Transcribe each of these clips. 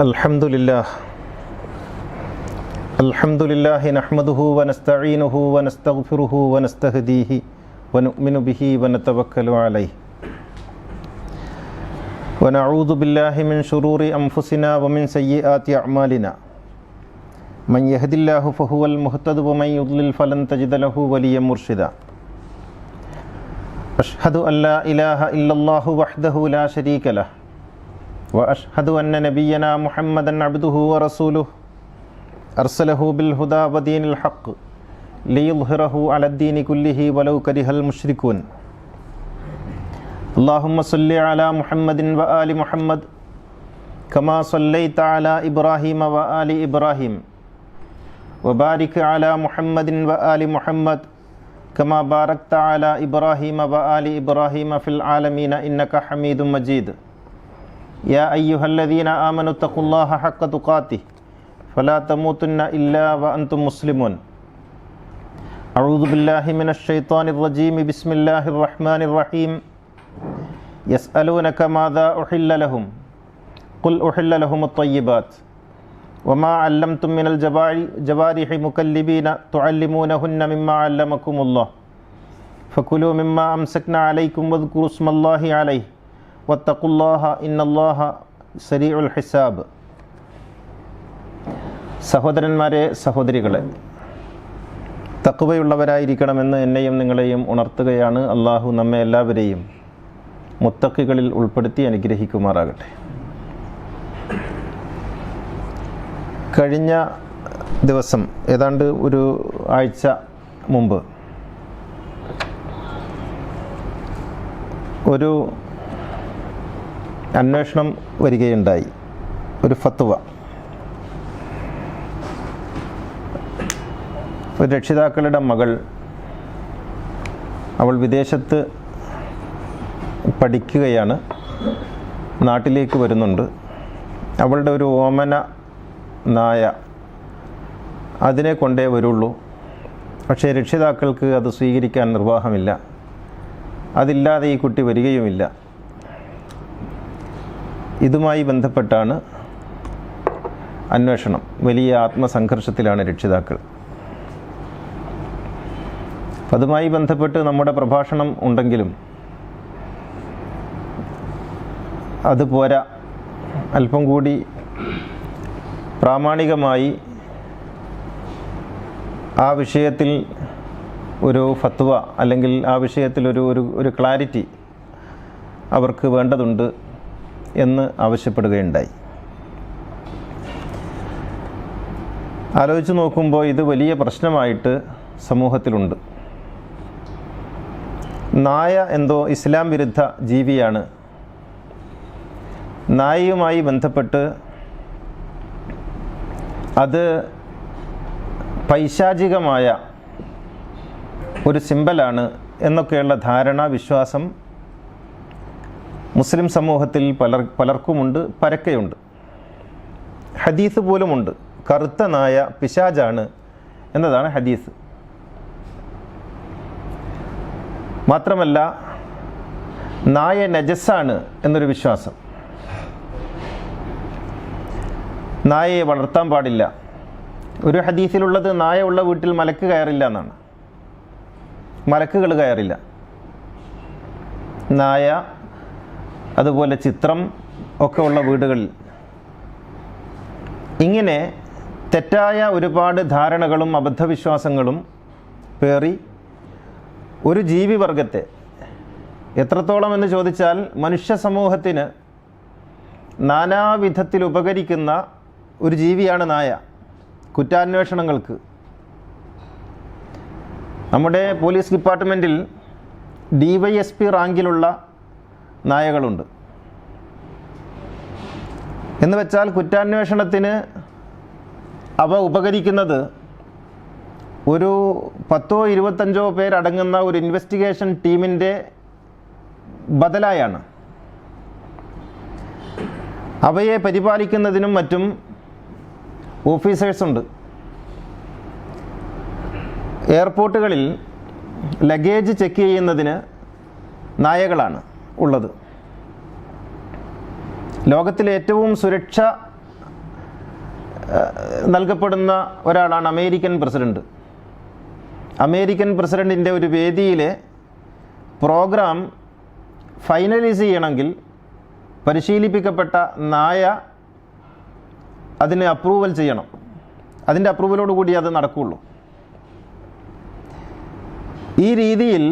الحمد لله الحمد لله نحمده ونستعينه ونستغفره ونستهديه ونؤمن به ونتوكل عليه ونعوذ بالله من شرور انفسنا ومن سيئات اعمالنا من يهد الله فهو المهتد ومن يضلل فلن تجد له وليا مرشدا اشهد ان لا اله الا الله وحده لا شريك له وأشهد أن نبينا محمدا عبده ورسوله. أرسله بالهدى ودين الحق ليظهره على الدين كله ولو كره المشركون. اللهم صل على محمد وآل محمد كما صليت على إبراهيم وآل إبراهيم. وبارك على محمد وآل محمد كما باركت على إبراهيم وآل إبراهيم في العالمين إنك حميد مجيد. يا أيها الذين آمنوا اتقوا الله حق تقاته فلا تموتن إلا وأنتم مسلمون أعوذ بالله من الشيطان الرجيم بسم الله الرحمن الرحيم يسألونك ماذا أحل لهم قل أحل لهم الطيبات وما علمتم من الجوارح مكلبين تعلمونهن مما علمكم الله فكلوا مما أمسكنا عليكم واذكروا اسم الله عليه വത്തക്കുല്ലാഹ ഇന്നല്ലാഹ സരീഉൽ ഹിസാബ്. സഹോദരന്മാരെ സഹോദരികളെ തക്കുവയുള്ളവരായിരിക്കണമെന്ന് എന്നെയും നിങ്ങളെയും ഉണർത്തുകയാണ് അള്ളാഹു നമ്മെ എല്ലാവരെയും മുത്തക്കുകളിൽ ഉൾപ്പെടുത്തി അനുഗ്രഹിക്കുമാറാകട്ടെ. കഴിഞ്ഞ ദിവസം ഏതാണ്ട് ഒരു ആഴ്ച മുമ്പ് ഒരു അന്വേഷണം വരികയുണ്ടായി. ഒരു ഫത്തുവ ഒരു രക്ഷിതാക്കളുടെ മകൾ അവൾ വിദേശത്ത് പഠിക്കുകയാണ്. നാട്ടിലേക്ക് വരുന്നുണ്ട്. അവളുടെ ഒരു ഓമന നായ അതിനെ കൊണ്ടേ വരുള്ളൂ. പക്ഷേ രക്ഷിതാക്കൾക്ക് അത് സ്വീകരിക്കാൻ നിർവാഹമില്ല. അതില്ലാതെ ഈ കുട്ടി വരികയുമില്ല. ഇതുമായി ബന്ധപ്പെട്ടാണ് അന്വേഷണം. വലിയ ആത്മസംഘർഷത്തിലാണ് രക്ഷിതാക്കൾ. അതുമായി ബന്ധപ്പെട്ട് നമ്മുടെ പ്രഭാഷണം ഉണ്ടെങ്കിലും അത് പോരാ. അല്പം കൂടി പ്രാമാണികമായി ആ വിഷയത്തിൽ ഒരു ഫത്വ അല്ലെങ്കിൽ ആ വിഷയത്തിൽ ഒരു ഒരു ക്ലാരിറ്റി അവർക്ക് വേണ്ടതുണ്ട്. എന്ന് ആവശ്യപ്പെടുകയുണ്ടായി. ആലോചിച്ച് നോക്കുമ്പോൾ ഇത് വലിയ പ്രശ്നമായിട്ട് സമൂഹത്തിലുണ്ട്. നായ എന്തോ ഇസ്ലാം വിരുദ്ധ ജീവിയാണ്. നായയുമായി ബന്ധപ്പെട്ട് അത് പൈശാചികമായ ഒരു സിമ്പലാണ് എന്നൊക്കെയുള്ള ധാരണ വിശ്വാസം മുസ്ലിം സമൂഹത്തിൽ പലർ പലർക്കുമുണ്ട് പരക്കെയുണ്ട്. ഹദീസ് പോലുമുണ്ട്. കറുത്ത നായ പിശാജാണ് എന്നതാണ് ഹദീസ്. മാത്രമല്ല നായ നജസ്സാണ് എന്നൊരു വിശ്വാസം. നായയെ വളർത്താൻ പാടില്ല. ഒരു ഹദീസിലുള്ളത് നായ ഉള്ള വീട്ടിൽ മലക്ക് കയറില്ല എന്നാണ്. മലക്കുകൾ കയറില്ല. നായ അതുപോലെ ചിത്രം ഒക്കെ ഉള്ള വീടുകളിൽ ഇങ്ങനെ തെറ്റായ ഒരുപാട് ധാരണകളും അബദ്ധവിശ്വാസങ്ങളും പേറി ഒരു ജീവിവർഗത്തെ എത്രത്തോളം എന്ന് ചോദിച്ചാൽ മനുഷ്യ സമൂഹത്തിന് നാനാവിധത്തിൽ ഉപകരിക്കുന്ന ഒരു ജീവിയാണ് നായ. കുറ്റാന്വേഷണങ്ങൾക്ക്. നമ്മുടെ പോലീസ് ഡിപ്പാർട്ട്മെന്റിൽ ഡി വൈ എസ് പി റാങ്കിലുള്ള നായകളുണ്ട്. എന്ന് വെച്ചാൽ കുറ്റാന്വേഷണത്തിന് അവ ഉപകരിക്കുന്നത് ഒരു പത്തോ ഇരുപത്തഞ്ചോ പേരടങ്ങുന്ന ഒരു ഇൻവെസ്റ്റിഗേഷൻ ടീമിന്റെ ബദലായാണ്. അവയെ പരിപാലിക്കുന്നതിനും മറ്റും ഓഫീസേഴ്സുണ്ട്. എയർപോർട്ടുകളിൽ ലഗേജ് ചെക്ക് ചെയ്യുന്നതിന് നായകളാണ്. ഉള്ളത്. ലോകത്തിലെ ഏറ്റവും സുരക്ഷ നൽകപ്പെടുന്ന ഒരാളാണ് അമേരിക്കൻ പ്രസിഡന്റ്. അമേരിക്കൻ പ്രസിഡന്റിന്റെ ഒരു വേദിയിലെ പ്രോഗ്രാം ഫൈനലൈസ് ചെയ്യണമെങ്കിൽ പരിശീലിപ്പിക്കപ്പെട്ട നായ അതിന് അപ്രൂവൽ ചെയ്യണം. അതിന്റെ അപ്രൂവലോട് കൂടി അത് നടക്കുകയുള്ളൂ. ഈ രീതിയിൽ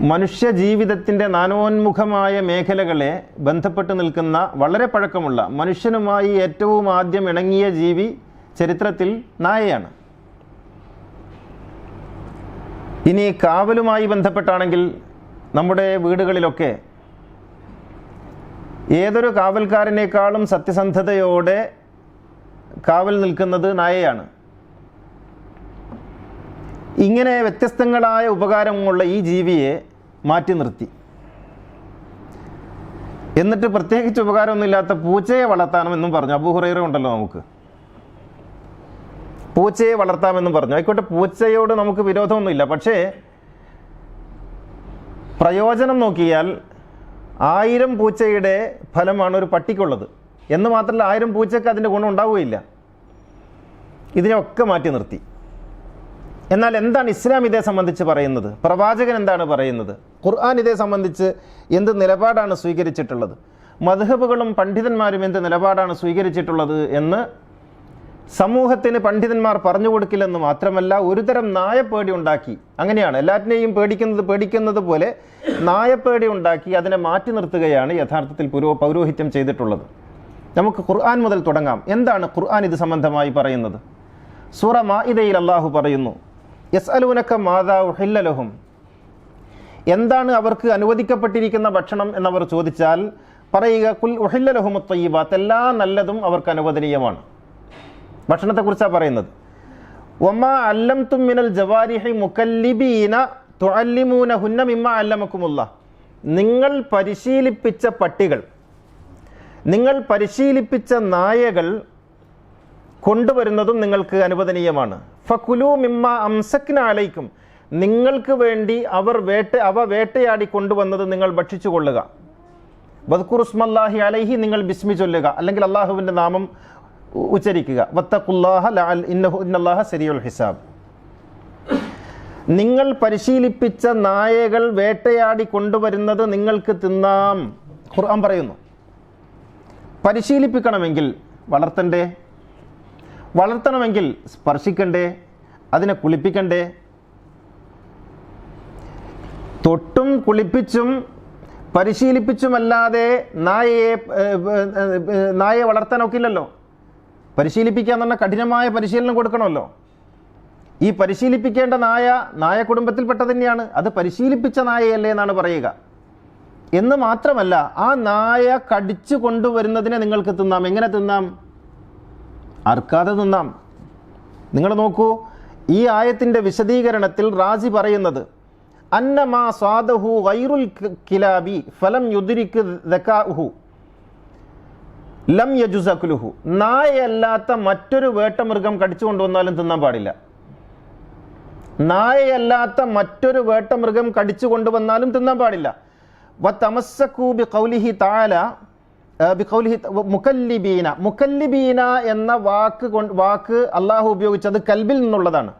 മനുഷ്യ ജീവിതത്തിന്റെ നാനോന്മുഖമായ മേഖലകളെ ബന്ധപ്പെട്ട് നിൽക്കുന്ന വളരെ പഴക്കമുള്ള മനുഷ്യനുമായി ഏറ്റവും ആദ്യം ഇണങ്ങിയ ജീവി ചരിത്രത്തിൽ നായയാണ്. ഇനി കാവലുമായി ബന്ധപ്പെട്ടാണെങ്കിൽ നമ്മുടെ വീടുകളിലൊക്കെ ഏതൊരു കാവൽക്കാരനേക്കാളും സത്യസന്ധതയോടെ കാവൽ നിൽക്കുന്നത് നായയാണ്. ഇങ്ങനെ വ്യത്യസ്തങ്ങളായ ഉപകാരങ്ങളുള്ള ഈ ജീവിയെ മാറ്റി നിർത്തി. എന്നിട്ട് പ്രത്യേകിച്ച് ഉപകാരമൊന്നുമില്ലാത്ത പൂച്ചയെ വളർത്താമെന്നും പറഞ്ഞു. അബൂഹുറൈറ ഉണ്ടല്ലോ നമുക്ക്. പൂച്ചയെ വളർത്താമെന്നും പറഞ്ഞു. ആയിക്കോട്ടെ പൂച്ചയോട് നമുക്ക് വിരോധമൊന്നുമില്ല. പക്ഷേ പ്രയോജനം നോക്കിയാൽ ആയിരം പൂച്ചയുടെ ഫലമാണ് ഒരു പട്ടിക്കുള്ളത്. എന്ന് മാത്രമല്ല ആയിരം പൂച്ചയ്ക്ക് അതിന്റെ ഗുണം ഉണ്ടാവുകയില്ല. ഇതിനെയൊക്കെ മാറ്റി നിർത്തി. എന്നാൽ എന്താണ് ഇസ്ലാം ഇതേ സംബന്ധിച്ച് പറയുന്നത്? പ്രവാചകൻ എന്താണ് പറയുന്നത്? ഖുർആൻ ഇതേ സംബന്ധിച്ച് എന്ത് നിലപാടാണ് സ്വീകരിച്ചിട്ടുള്ളത്? മധുഹബുകളും പണ്ഡിതന്മാരും എന്ത് നിലപാടാണ് സ്വീകരിച്ചിട്ടുള്ളത് എന്ന് സമൂഹത്തിന് പണ്ഡിതന്മാർ പറഞ്ഞു കൊടുക്കില്ലെന്ന് മാത്രമല്ല ഒരുതരം നായപ്പേടി ഉണ്ടാക്കി. അങ്ങനെയാണ്. എല്ലാറ്റിനെയും പേടിക്കുന്നത് പേടിക്കുന്നത് പോലെ നായപ്പേടി ഉണ്ടാക്കി അതിനെ മാറ്റി നിർത്തുകയാണ് യഥാർത്ഥത്തിൽ പുരോ പൗരോഹിത്യം ചെയ്തിട്ടുള്ളത്. നമുക്ക് ഖുർആൻ മുതൽ തുടങ്ങാം. എന്താണ് ഖുർആൻ ഇത് സംബന്ധമായി പറയുന്നത്? സൂറ മാഇദയിൽ അള്ളാഹു പറയുന്നു യസ് അലൂനക്ക മാതാ ഉഹില്ലലഹും എന്താണ് അവർക്ക് അനുവദിക്കപ്പെട്ടിരിക്കുന്ന ഭക്ഷണം എന്നവർ ചോദിച്ചാൽ പറയുക കുൽ ഉഹില്ലലഹും തയ്യബാത്ത് എല്ലാ നല്ലതും അവർക്ക് അനുവദനീയമാണ്. ഭക്ഷണത്തെക്കുറിച്ചാണ് പറയുന്നത്. ഒമ അല്ലം തുമ്മിനൽ ജവാരിഹി മുക്കല്ലിബീന തുഅല്ലിമൂന ഹുന്ന മിമ്മ അല്ലമക്കുമുള്ള നിങ്ങൾ പരിശീലിപ്പിച്ച പട്ടികൾ നിങ്ങൾ പരിശീലിപ്പിച്ച നായകൾ കൊണ്ടുവരുന്നതും നിങ്ങൾക്ക് അനുവദനീയമാണ്. ഫക്കുലു മിമ്മ അംസക്കിനാലയ്ക്കും നിങ്ങൾക്ക് വേണ്ടി അവർ വേട്ട അവ വേട്ടയാടി കൊണ്ടുവന്നത് നിങ്ങൾ ഭക്ഷിച്ചു കൊള്ളുക ബദ്ഖുറുസ്മല്ലാഹി അലൈഹി നിങ്ങൾ ബിസ്മി ചൊല്ലുക. അല്ലെങ്കിൽ അള്ളാഹുവിന്റെ നാമം ഉച്ചരിക്കുക. വത്തഖുല്ലാഹ ലഅൽ ഇന്നഹു ഇന്നല്ലാഹ സരിയുൽ ഹിസാബ്. നിങ്ങൾ പരിശീലിപ്പിച്ച നായകൾ വേട്ടയാടി കൊണ്ടുവരുന്നത് നിങ്ങൾക്ക് തിന്നാം. ഖുർആൻ പറയുന്നു. പരിശീലിപ്പിക്കണമെങ്കിൽ വളർത്തണ്ടേ? വളർത്തണമെങ്കിൽ സ്പർശിക്കണ്ടേ? അതിനെ കുളിപ്പിക്കണ്ടേ? തൊട്ടും കുളിപ്പിച്ചും പരിശീലിപ്പിച്ചുമല്ലാതെ നായയെ നായയെ വളർത്താനൊക്കില്ലല്ലോ പരിശീലിപ്പിക്കുക എന്ന് പറഞ്ഞാൽ കഠിനമായ പരിശീലനം കൊടുക്കണമല്ലോ. ഈ പരിശീലിപ്പിക്കേണ്ട നായ നായ കുടുംബത്തിൽപ്പെട്ട തന്നെയാണ്. അത് പരിശീലിപ്പിച്ച നായയല്ലേ എന്നാണ് പറയുക. എന്ന് മാത്രമല്ല ആ നായ കടിച്ചു കൊണ്ടുവരുന്നതിനെ നിങ്ങൾക്ക് തിന്നാം. എങ്ങനെ തിന്നാം? അർക്കാതെ നിന്നാം. നിങ്ങൾ നോക്കൂ ഈ ആയത്തിന്റെ വിശദീകരണത്തിൽ റാജി പറയുന്നത് അന്നമാ സ്വാദഹു വൈറുൽ കിലാബി ഫലം യുദ്രിക്ക് ദക്കാഹു ലം യജുസക്കുലുഹു നായയല്ലാത്ത മറ്റൊരു വേട്ടമൃഗം കടിച്ചു കൊണ്ടുവന്നാലും തിന്നാൻ പാടില്ല. നായയല്ലാത്ത മറ്റൊരു വേട്ടമൃഗം കടിച്ചു കൊണ്ടുവന്നാലും തിന്നാൻ പാടില്ല. വ തമസ്സക്കൂബി കൗലിഹി ആ, ബിഖൗലിഹി മുക്കല്ലിബീന മുക്കല്ലിബീന എന്ന വാക്ക് വാക്ക് അള്ളാഹു ഉപയോഗിച്ചത് കൽബിൽ നിന്നുള്ളതാണ്.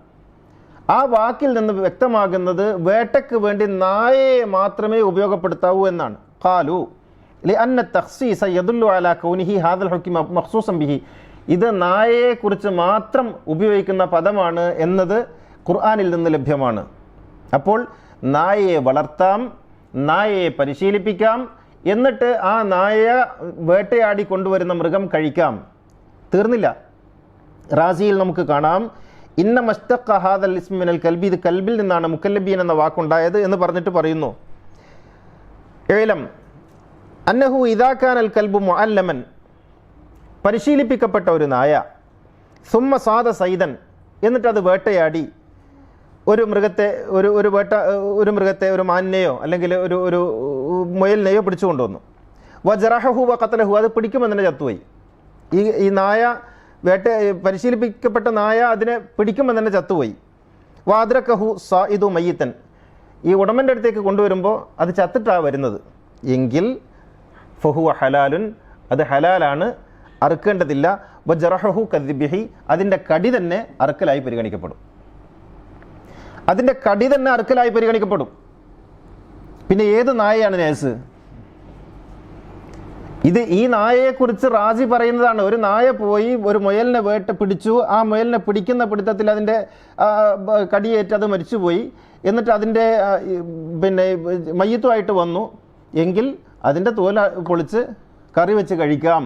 ആ വാക്കിൽ നിന്ന് വ്യക്തമാകുന്നത് വേട്ടയ്ക്ക് വേണ്ടി നായയെ മാത്രമേ ഉപയോഗപ്പെടുത്താവൂ എന്നാണ്. കാലു അന്ന തഹ്സീസ യദുല്ലു അല കൗനിഹി ഹാദൽ ഹുക്കി മഹ്സൂസം ബിഹി. ഇത് നായയെക്കുറിച്ച് മാത്രം ഉപയോഗിക്കുന്ന പദമാണ് എന്നത് ഖുർആാനിൽ നിന്ന് ലഭ്യമാണ്. അപ്പോൾ നായയെ വളർത്താം നായയെ പരിശീലിപ്പിക്കാം എന്നിട്ട് ആ നായ വേട്ടയാടി കൊണ്ടുവരുന്ന മൃഗം കഴിക്കാം. തീർന്നില്ല. റാസിയിൽ നമുക്ക് കാണാം. ഇന്ന മസ്തഖ ഹാദൽ ഇസ്മിനൽ കൽബി. ഇത് കൽബിൽ നിന്നാണ് മുക്കല്ലബീൻ എന്ന വാക്കുണ്ടായത് എന്ന് പറഞ്ഞിട്ട് പറയുന്നു. ഏലം. അന്നഹു ഇതാക്കാൻ അൽ കൽബു മുഅല്ലമൻ. പരിശീലിപ്പിക്കപ്പെട്ട ഒരു നായ. സുമ്മ സാദ സൈതൻ എന്നിട്ടത് വേട്ടയാടി. ഒരു മൃഗത്തെ ഒരു ഒരു വേട്ട ഒരു മൃഗത്തെ ഒരു മാനിനെയോ അല്ലെങ്കിൽ ഒരു ഒരു മുയലിനെയോ പിടിച്ചു കൊണ്ടുവന്നു. വജറഹു വ കത്തലഹു അത് പിടിക്കുമെന്ന് തന്നെ ചത്തുപോയി. ഈ ഈ നായ വേട്ട പരിശീലിപ്പിക്കപ്പെട്ട നായ അതിനെ പിടിക്കുമെന്ന് തന്നെ ചത്തുപോയി. വാദ്രക്കഹു സ ഇതു മയ്യത്തൻ. ഈ ഉടമന്റെ അടുത്തേക്ക് കൊണ്ടുവരുമ്പോൾ അത് ചത്തിട്ടാണ് വരുന്നത്. എങ്കിൽ ഫഹുവ ഹലാലുൻ അത് ഹലാലാണ് അറുക്കേണ്ടതില്ല. വ ജറഹു കദ്ബിഹി അതിന്റെ കടി തന്നെ അറുക്കലായി പരിഗണിക്കപ്പെടും. അതിന്റെ കടി തന്നെ അറുക്കലായി പരിഗണിക്കപ്പെടും. പിന്നെ ഏത് നായയാണ് നേഴ്സ്? ഇത് ഈ നായയെക്കുറിച്ച് റാജി പറയുന്നതാണ്. ഒരു നായ പോയി ഒരു മുയലിനെ വേട്ട പിടിച്ചു. ആ മുയലിനെ പിടിക്കുന്ന പിടുത്തത്തിൽ അതിന്റെ കടിയേറ്റ് അത് മരിച്ചുപോയി. എന്നിട്ട് അതിന്റെ പിന്നെ മയ്യത്തുമായിട്ട് വന്നു. എങ്കിൽ അതിന്റെ തോല പൊളിച്ച് കറി വെച്ച് കഴിക്കാം.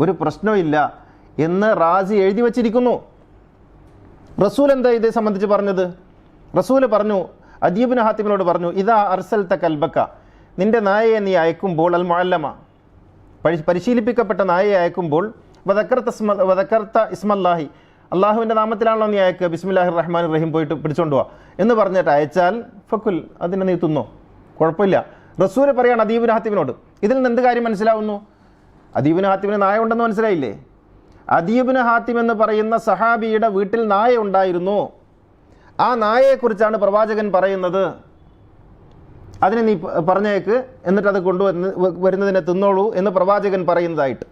ഒരു പ്രശ്നമില്ല എന്ന് റാജി എഴുതി വച്ചിരിക്കുന്നു. റസൂൽ എന്താ ഇതേ സംബന്ധിച്ച് പറഞ്ഞത്? റസൂൽ പറഞ്ഞു അദീബിന് ഹാത്തിമിനോട് പറഞ്ഞു ഇതാ അർസൽത്ത കൽബക്ക നിന്റെ നായയെ നീ അയക്കുമ്പോൾ അൽ മുഅല്ലമ പരി പരിശീലിപ്പിക്കപ്പെട്ട നായയെ അയക്കുമ്പോൾ വദക്കർത്ത ഇസ്മ വദക്കർത്ത ഇസ്മല്ലാഹി അള്ളാഹുവിന്റെ നാമത്തിലാണല്ലോ നീ അയക്കുക ബിസ്മില്ലാഹി റഹ്മാൻ റഹീം പോയിട്ട് പിടിച്ചോണ്ട് പോവാ എന്ന് പറഞ്ഞിട്ട് അയച്ചാൽ ഫക്കുൽ അതിനെ നീ തിന്നോ കുഴപ്പമില്ല. റസൂൽ പറയാണ് അദീബിന് ഹാത്തിമിനോട് ഇതിൽ നിന്ന് എന്ത് കാര്യം മനസ്സിലാവുന്നു? അദീബിന് ഹാത്തിമിന് നായ ഉണ്ടെന്ന് മനസ്സിലായില്ലേ? അദീബിന് ഹാത്തിം എന്ന് പറയുന്ന സഹാബിയുടെ വീട്ടിൽ നായ ഉണ്ടായിരുന്നു. ആ നായയെക്കുറിച്ചാണ് പ്രവാചകൻ പറയുന്നത്. അതിനെ നീ പറഞ്ഞേക്ക് എന്നിട്ട് അത് കൊണ്ടുവന്ന് വരുന്നതിനെ തിന്നോളൂ എന്ന് പ്രവാചകൻ പറയുന്നതായിട്ട്.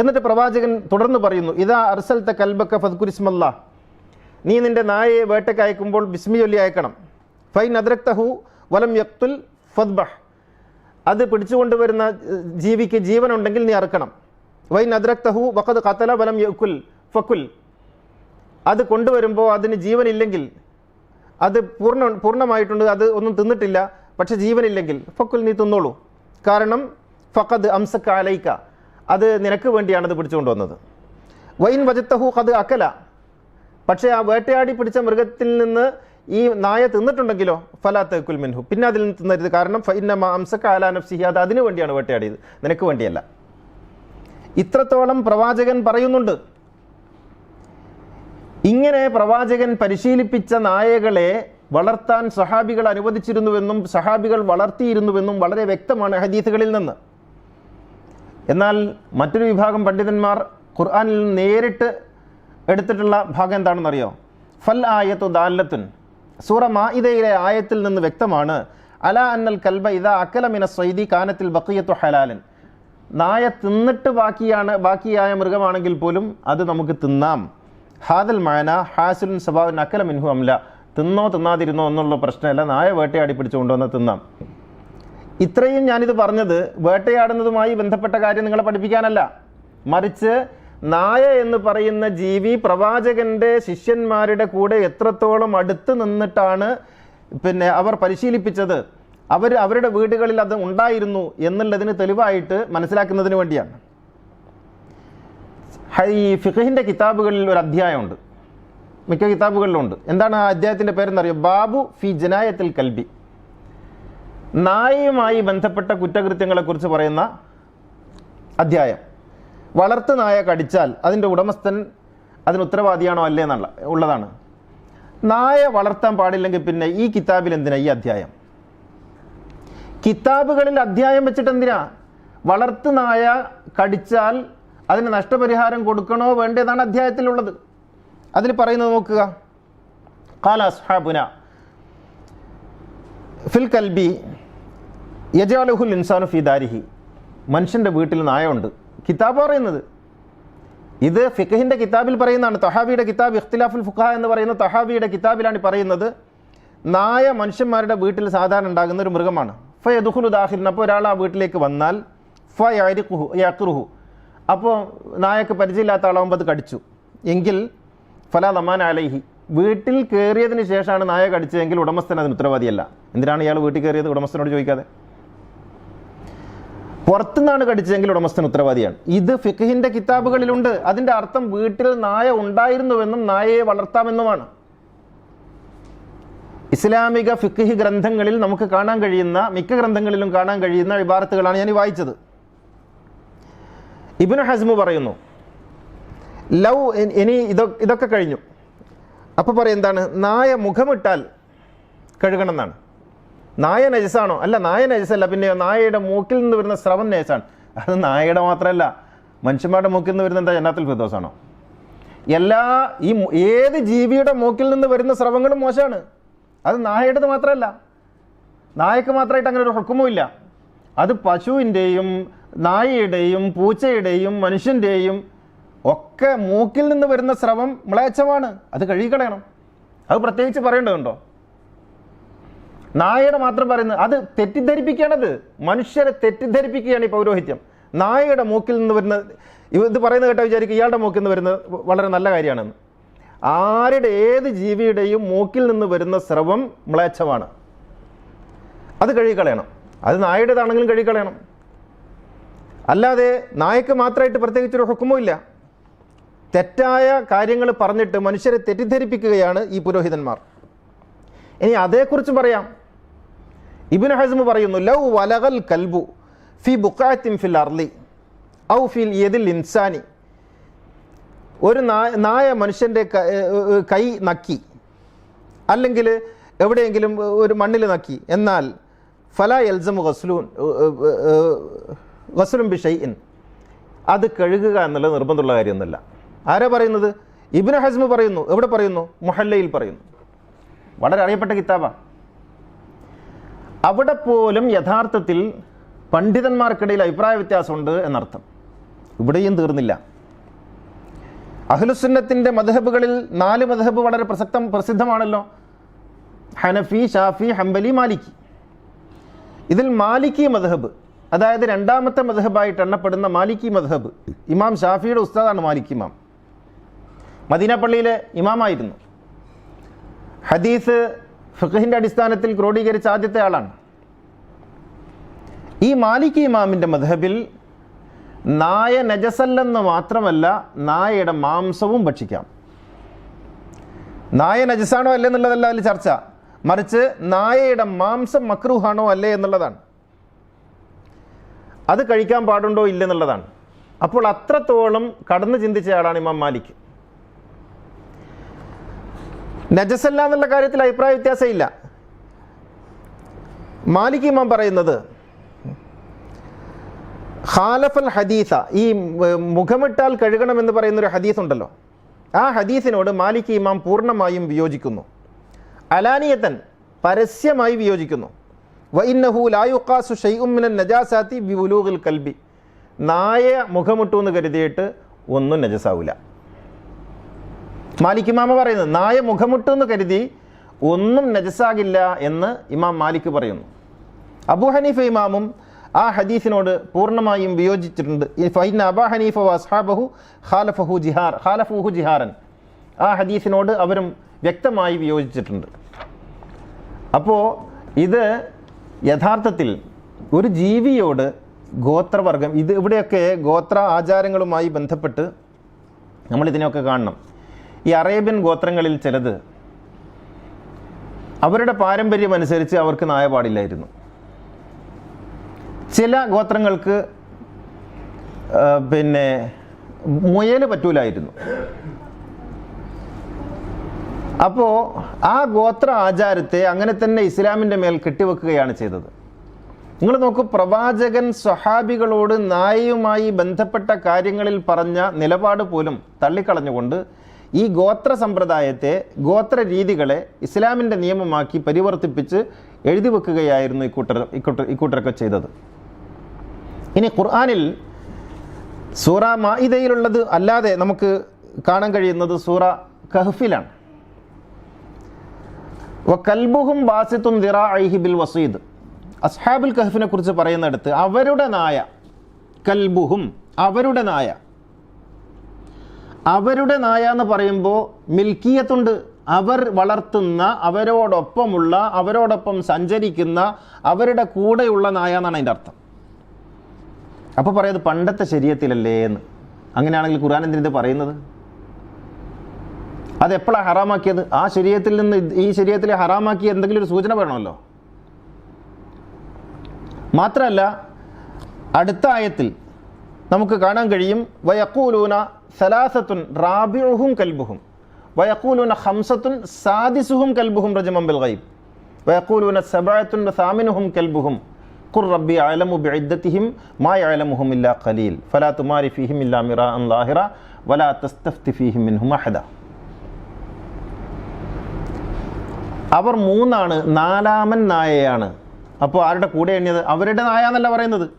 എന്നിട്ട് പ്രവാചകൻ തുടർന്ന് പറയുന്നു ഇതാ അർസൽത്ത കൽബക്ക ഫദ്കുരിസ്മല്ല. നീ നിന്റെ നായയെ വേട്ടയ്ക്ക് അയക്കുമ്പോൾ ബിസ്മി ചൊല്ലി അയക്കണം. ഫൈൻ അദ്രക്തഹു വലം യക്തുൽ ഫദ്ബഹ്. അത് പിടിച്ചുകൊണ്ടുവരുന്ന ജീവിക്ക് ജീവനുണ്ടെങ്കിൽ നീ അറുക്കണം. വൈൻ അദ്രക്തഹു വഖദ് ഖതല വലം യക്കുൽ ഫക്കുൽ. അത് കൊണ്ടുവരുമ്പോൾ അതിന് ജീവനില്ലെങ്കിൽ അത് പൂർണ പൂർണമായിട്ടുണ്ട് അത് ഒന്നും തിന്നിട്ടില്ല പക്ഷെ ജീവനില്ലെങ്കിൽ ഫക്കുൽ നീ തിന്നോളൂ. കാരണം ഫക്കത് അംസക്ക അലൈക്ക അത് നിനക്ക് വേണ്ടിയാണ് അത് പിടിച്ചുകൊണ്ട് വന്നത്. വൈൻ വജത്തഹു ഖദ് അക്കല പക്ഷേ ആ വേട്ടയാടി പിടിച്ച മൃഗത്തിൽ നിന്ന് ഈ നായ തിന്നിട്ടുണ്ടെങ്കിലോ ഫലാത്തക്കുൽ മിൻഹു. പിന്നെ അതിൽ നിന്ന് തിന്നരുത്. കാരണം ഫൈനമ അംസക്ക അലാനഫ്സിഹി അത് അതിനു വേണ്ടിയാണ് വേട്ടയാടിയത്. നിനക്ക് വേണ്ടിയല്ല. ഇത്രത്തോളം പ്രവാചകൻ പറയുന്നുണ്ട്. ഇങ്ങനെ പ്രവാചകൻ പരിശീലിപ്പിച്ച നായകളെ വളർത്താൻ സഹാബികൾ അനുവദിച്ചിരുന്നുവെന്നും സഹാബികൾ വളർത്തിയിരുന്നുവെന്നും വളരെ വ്യക്തമാണ് ഹദീസുകളിൽ നിന്ന്. എന്നാൽ മറ്റൊരു വിഭാഗം പണ്ഡിതന്മാർ ഖുർആാനിൽ നേരിട്ട് എടുത്തിട്ടുള്ള ഭാഗം എന്താണെന്നറിയോ? ഫൽ ആയത്തു ദാല്ലത്തുൻ. സൂറ മാഇദയിലെ ആയത്തിൽ നിന്ന് വ്യക്തമാണ് അല അന്നൽ കൽബ ഇതാ അക്കലമിന സ്വൈദി കാനത്തിൽ ബക്കിയത്തു ഹലാലൻ. നായ തിന്നിട്ട് ബാക്കിയാണ് ബാക്കിയായ മൃഗമാണെങ്കിൽ പോലും അത് നമുക്ക് തിന്നാം. ഹാദൽ മാന ഹാസുൻ സബാവിൻ അക്കല മിൻഹു അംല തിന്നോ തിന്നാതിരുന്നോ എന്നുള്ള പ്രശ്നമല്ല. നായ വേട്ടയാടി പിടിച്ചു കൊണ്ടുവന്ന് തിന്നാം. ഇത്രയും ഞാനിത് പറഞ്ഞത് വേട്ടയാടുന്നതുമായി ബന്ധപ്പെട്ട കാര്യം നിങ്ങളെ പഠിപ്പിക്കാനല്ല. മറിച്ച് നായ എന്ന് പറയുന്ന ജീവി പ്രവാചകന്റെ ശിഷ്യന്മാരുടെ കൂടെ എത്രത്തോളം അടുത്ത് നിന്നിട്ടാണ് പിന്നെ അവർ പരിശീലിപ്പിച്ചത്. അവർ അവരുടെ വീടുകളിൽ അത് ഉണ്ടായിരുന്നു എന്നുള്ളതിന് തെളിവായിട്ട് മനസ്സിലാക്കുന്നതിന് വേണ്ടിയാണ്. ഹൈ ഫിഖഹിന്റെ കിതാബുകളിൽ ഒരു അധ്യായമുണ്ട്. മിക്ക കിതാബുകളിലുണ്ട്. എന്താണ് ആ അധ്യായത്തിന്റെ പേരെന്നറിയോ? ബാബു ഫി ജനായത്തിൽ കൽബി. നായയുമായി ബന്ധപ്പെട്ട കുറ്റകൃത്യങ്ങളെക്കുറിച്ച് പറയുന്ന അധ്യായം. വളർത്തു നായ കടിച്ചാൽ അതിന്റെ ഉടമസ്ഥൻ അതിന് ഉത്തരവാദിയാണോ അല്ലേ എന്നുള്ള ഉള്ളതാണ്. നായ വളർത്താൻ പാടില്ലെങ്കിൽ പിന്നെ ഈ കിതാബിൽ എന്തിനാ ഈ അധ്യായം? കിതാബുകളിൽ അധ്യായം വെച്ചിട്ട് എന്തിനാ? വളർത്തു നായ കടിച്ചാൽ അതിന് നഷ്ടപരിഹാരം കൊടുക്കണോ വേണ്ടതാണ് അധ്യായത്തിലുള്ളത്. അതിൽ പറയുന്നത് നോക്കുക. കാല അസ്ഹാബുന ഫിൽ കൽബി യജാലുഹുൽ ഇൻസാനു ഫി ദാരിഹി. മനുഷ്യന്റെ വീട്ടിൽ നായമുണ്ട് കിതാബ് പറയുന്നത്. ഇത് ഫിഖഹിന്റെ കിതാബിൽ പറയുന്നതാണ്. തഹാബിയുടെ കിതാബ് ഇഖ്തിലാഫുൽ ഫുഖ എന്ന് പറയുന്ന തഹാബിയുടെ കിതാബിലാണ് പറയുന്നത്. നായ മനുഷ്യന്മാരുടെ വീട്ടിൽ സാധാരണ ഉണ്ടാകുന്ന ഒരു മൃഗമാണ്. ഫ യദുഹുലു അപ്പോൾ ഒരാൾ ആ വീട്ടിലേക്ക് വന്നാൽ ഫ യരിഖുഹു യക്റുഹു അപ്പോൾ നായക്ക് പരിചയമില്ലാത്ത ആളാകുമ്പോൾ അത് കടിച്ചു. എങ്കിൽ ഫല ലമാൻ അലൈഹി. വീട്ടിൽ കയറിയതിന് ശേഷമാണ് നായ കടിച്ചതെങ്കിൽ ഉടമസ്ഥൻ അതിന് ഉത്തരവാദിയല്ല. എന്തിനാണ് ഇയാൾ വീട്ടിൽ കയറിയത് ഉടമസ്ഥനോട് ചോദിക്കാതെ. പുറത്തുനിന്നാണ് കടിച്ചതെങ്കിൽ ഉടമസ്ഥൻ ഉത്തരവാദിയാണ്. ഇത് ഫിഖഹിന്റെ കിതാബുകളിലുണ്ട്. അതിന്റെ അർത്ഥം വീട്ടിൽ നായ ഉണ്ടായിരുന്നുവെന്നും നായയെ വളർത്താമെന്നുമാണ്. ഇസ്ലാമിക ഫിഖഹി ഗ്രന്ഥങ്ങളിൽ നമുക്ക് കാണാൻ കഴിയുന്ന മിക്ക ഗ്രന്ഥങ്ങളിലും കാണാൻ കഴിയുന്ന ഇബാറത്തുകളാണ് ഞാൻ വായിച്ചത്. ഇബിന് ഹസ്മു പറയുന്നു ലൗ ഇനി ഇതൊക്കെ കഴിഞ്ഞു. അപ്പോൾ പറയും എന്താണ്? നായ മുഖമിട്ടാൽ കഴുകണം എന്നാണ് നായ നജസാണോ? അല്ല നായ നജസല്ല പിന്നെ നായയുടെ മൂക്കിൽ നിന്ന് വരുന്ന സ്രവം നജസാണ് അത് നായയുടെ മാത്രമല്ല മനുഷ്യന്മാരുടെ മൂക്കിൽ നിന്ന് വരുന്ന എന്താ? ജന്നാത്തുൽ ഫിദോസാണോ എല്ലാ ഈ ഏത് ജീവിയുടെ മൂക്കിൽ നിന്ന് വരുന്ന സ്രവങ്ങളും മോശമാണ്. അത് നായയുടേത് മാത്രമല്ല. നായക്ക് മാത്രമായിട്ട് അങ്ങനെ ഒരു ഹുക്കുമില്ല അത് പശുവിന്റെയും നായയുടെയും പൂച്ചയുടെയും മനുഷ്യന്റെയും ഒക്കെ മൂക്കിൽ നിന്ന് വരുന്ന സ്രവം മ്ലേച്ഛമാണ്. അത് കഴുകിക്കളയണം. അത് പ്രത്യേകിച്ച് പറയേണ്ടതുണ്ടോ? നായയുടെ മാത്രം പറയുന്നത് അത് തെറ്റിദ്ധരിപ്പിക്കുകയാണത്. മനുഷ്യരെ തെറ്റിദ്ധരിപ്പിക്കുകയാണ് ഈ പൗരോഹിത്യം. നായയുടെ മൂക്കിൽ നിന്ന് വരുന്ന ഇത് പറയുന്നത് കേട്ടോ വിചാരിക്കും ഇയാളുടെ മൂക്കിൽ നിന്ന് വരുന്നത് വളരെ നല്ല കാര്യമാണെന്ന്. ആരുടെ ഏത് ജീവിയുടെയും മൂക്കിൽ നിന്ന് വരുന്ന സ്രവം മ്ലേച്ഛമാണ്. അത് കഴുകിക്കളയണം. അത് നായയുടേതാണെങ്കിലും കഴുകിക്കളയണം. അല്ലാതെ നായക്ക് മാത്രമായിട്ട് പ്രത്യേകിച്ചൊരു ഹുക്കുമില്ല തെറ്റായ കാര്യങ്ങൾ പറഞ്ഞിട്ട് മനുഷ്യരെ തെറ്റിദ്ധരിപ്പിക്കുകയാണ് ഈ പുരോഹിതന്മാർ. ഇനി അതേക്കുറിച്ച് പറയാം. ഇബിൻ ഹസ്മു പറയുന്നു ലൗ വലകൽ കൽബു ഫി ബുക്കാത്തിൻ ഫിൽ അർലി ഔ ഫിൽ യദിൽ ഇൻസാനി. ഒരു നായ നായ മനുഷ്യന്റെ കൈ നക്കി. അല്ലെങ്കിൽ എവിടെയെങ്കിലും ഒരു മണ്ണിൽ നക്കി. എന്നാൽ ഫല എൽസമു ഗസ്ലൂൻ ഗസ്ലും ഇൻ അത് കഴുകുക എന്നുള്ളത് നിർബന്ധമുള്ള കാര്യമൊന്നുമല്ല. ആരാ പറയുന്നത്? ഇബിന് ഹസ്മ പറയുന്നു. എവിടെ പറയുന്നു? മുഹല്ലയിൽ പറയുന്നു. വളരെ അറിയപ്പെട്ട കിതാബാണ് അവിടെ പോലും യഥാർത്ഥത്തിൽ പണ്ഡിതന്മാർക്കിടയിൽ അഭിപ്രായ വ്യത്യാസമുണ്ട് എന്നർത്ഥം. ഇവിടെയും തീർന്നില്ല. അഹ്ലുസുന്നത്തിന്റെ മധഹബുകളിൽ നാല് മധഹബ് വളരെ പ്രസക്തം പ്രസിദ്ധമാണല്ലോ. ഹനഫി ഷാഫി ഹംബലി മാലിക്കി ഇതിൽ മാലിക്കി മധഹബ് അതായത് രണ്ടാമത്തെ മധഹബായിട്ട് എണ്ണപ്പെടുന്ന മാലിക്കി മധഹബ്. ഇമാം ഷാഫിയുടെ ഉസ്താദാണ് മാലിക് ഇമാം. മദീന പള്ളിയിലെ ഇമാമായിരുന്നു. ഹദീസ് ഫിഖഹിന്റെ അടിസ്ഥാനത്തിൽ ക്രോഡീകരിച്ച ആദ്യത്തെ ആളാണ്. ഈ മാലിക് ഇമാമിന്റെ മധബിൽ നായ നജസല്ലെന്ന് മാത്രമല്ല നായയുടെ മാംസവും ഭക്ഷിക്കാം. നായ നജസാണോ അല്ലേ എന്നുള്ളതല്ല അതിൽ ചർച്ച. മറിച്ച് നായയുടെ മാംസം മക്രൂഹാണോ അല്ലേ എന്നുള്ളതാണ്. അത് കഴിക്കാൻ പാടുണ്ടോ ഇല്ലെന്നുള്ളതാണ്. അപ്പോൾ അത്രത്തോളം കടന്നു ചിന്തിച്ചയാളാണ് ഇമാം മാലിക്. നജസല്ല എന്നുള്ള കാര്യത്തിൽ അഭിപ്രായ വ്യത്യാസമില്ല. മാലിക് ഇമാം പറയുന്നത് ഖാലഫൽ ഹദീസ ഈ മുഖമിട്ടാൽ കഴുകണമെന്ന് പറയുന്നൊരു ഹദീസ് ഉണ്ടല്ലോ ആ ഹദീസിനോട് മാലിക് ഇമാം പൂർണമായും വിയോജിക്കുന്നു. അലാനിയത്തൻ പരസ്യമായി വിയോജിക്കുന്നു. വൈന്നഹു ലായുക്കാസു ഷെയ്ഉമിനൻ നജാസാത്തി ബിവുലൂഹിൽ കൽബി. നായ മുഖമിട്ടു എന്ന് കരുതിയിട്ട് ഒന്നും നജസാവില്ല മാലിക് ഇമാമ പറയുന്നത് നായ മുഖമിട്ടു എന്ന് കരുതി ഒന്നും നജസാകില്ല എന്ന് ഇമാം മാലിക് പറയുന്നു. അബു ഹനീഫ ഇമാമും ആ ഹദീഫിനോട് പൂർണമായും വിയോജിച്ചിട്ടുണ്ട്. ഫൈന അബാ ഹനീഫ വസ്ഹാബഹു ഖാലഫഹു ജിഹാർ ഖാലഫുഹു ജിഹാറൻ. ആ ഹദീഫിനോട് അവരും വ്യക്തമായി വിയോജിച്ചിട്ടുണ്ട്. അപ്പോൾ ഇത് യഥാർത്ഥത്തിൽ ഒരു ജീവിയോട് ഗോത്രവർഗം ഇത് ഇവിടെയൊക്കെ ഗോത്ര ആചാരങ്ങളുമായി ബന്ധപ്പെട്ട് നമ്മൾ ഇതിനെയൊക്കെ കാണണം. ഈ അറേബ്യൻ ഗോത്രങ്ങളിൽ ചിലത് അവരുടെ പാരമ്പര്യം അനുസരിച്ച് അവർക്ക് നായ പാടില്ലായിരുന്നു. ചില ഗോത്രങ്ങൾക്ക് പിന്നെ മുയൽ പറ്റൂലായിരുന്നു. അപ്പോൾ ആ ഗോത്ര ആചാരത്തെ അങ്ങനെ തന്നെ ഇസ്ലാമിന്റെ മേൽ കെട്ടിവെക്കുകയാണ് ചെയ്തത്. നിങ്ങൾ നോക്കൂ പ്രവാചകൻ സ്വഹാബികളോട് നായയുമായി ബന്ധപ്പെട്ട കാര്യങ്ങളിൽ പറഞ്ഞ നിലപാട് പോലും തള്ളിക്കളഞ്ഞുകൊണ്ട് ഈ ഗോത്ര സമ്പ്രദായത്തെ ഗോത്ര രീതികളെ ഇസ്ലാമിന്റെ നിയമമാക്കി പരിവർത്തിപ്പിച്ച് എഴുതി വെക്കുകയായിരുന്നു ഇക്കൂട്ടർ ഇക്കൂട്ടർ ഇക്കൂട്ടരൊക്കെ ചെയ്തത്. ഇനി ഖുർആാനിൽ സൂറ മായിദയിലുള്ളത് അല്ലാതെ നമുക്ക് കാണാൻ കഴിയുന്നത് സൂറ കഹ്ഫിലാണ്. കൽബുഹും ബാസിത്തും ദിറാഇഹി ബിൽ വസീദ്. അസ്ഹാബുൽ കഹഫിനെ കുറിച്ച് പറയുന്നിടത്ത് അവരുടെ നായ കൽബുഹും അവരുടെ നായ. അവരുടെ നായ എന്ന് പറയുമ്പോൾ മിൽക്കിയത്തുണ്ട്. അവർ വളർത്തുന്ന അവരോടൊപ്പമുള്ള അവരോടൊപ്പം സഞ്ചരിക്കുന്ന അവരുടെ കൂടെയുള്ള നായ എന്നാണ് അതിന്റെ അർത്ഥം. അപ്പോൾ പറയുന്നത് പണ്ടത്തെ ശരീരത്തിലല്ലേ എന്ന്. അങ്ങനെയാണെങ്കിൽ ഖുർആൻ എന്തിനാ ഇത് പറയുന്നത്? അത് എപ്പോഴാണ് ഹറാമാക്കിയത്? ആ ശരീരത്തിൽ നിന്ന് ഈ ശരീരത്തിൽ ഹറാമാക്കി എന്തെങ്കിലും ഒരു സൂചന വേണമല്ലോ. മാത്രമല്ല അടുത്ത ആയത്തിൽ നമുക്ക് കാണാൻ കഴിയും വയക്കൂലൂന സലാസത്തുൻ റാബിഉഹും കൽബുഹും. വയക്കൂലൂന ഹംസത്തുൻ സാദിസുഹും കൽബുഹും റജമമ്പിൽ ഗൈബ്. വയക്കൂലൂന സബായത്തുൻ സാമിനുഹും കൽബുഹും. ഖുർ റബ്ബി അലമു ബിഇദ്ദത്തിഹിം മാ ഇല്ലാ ഖലീൽ. ഫലാ തുമാരി ഫീഹിം ഇല്ലാ മിറാഅൻ ലാഹിറ വലാ തസ്തഫ്തി ഫീഹിം മിൻഹും അഹദ. അവർ മൂന്നാണ് നാലാമൻ നായയാണ്. അപ്പോൾ ആരുടെ കൂടെ എണ്ണിയത്? അവരുടെ നായ എന്നല്ല പറയുന്നത്.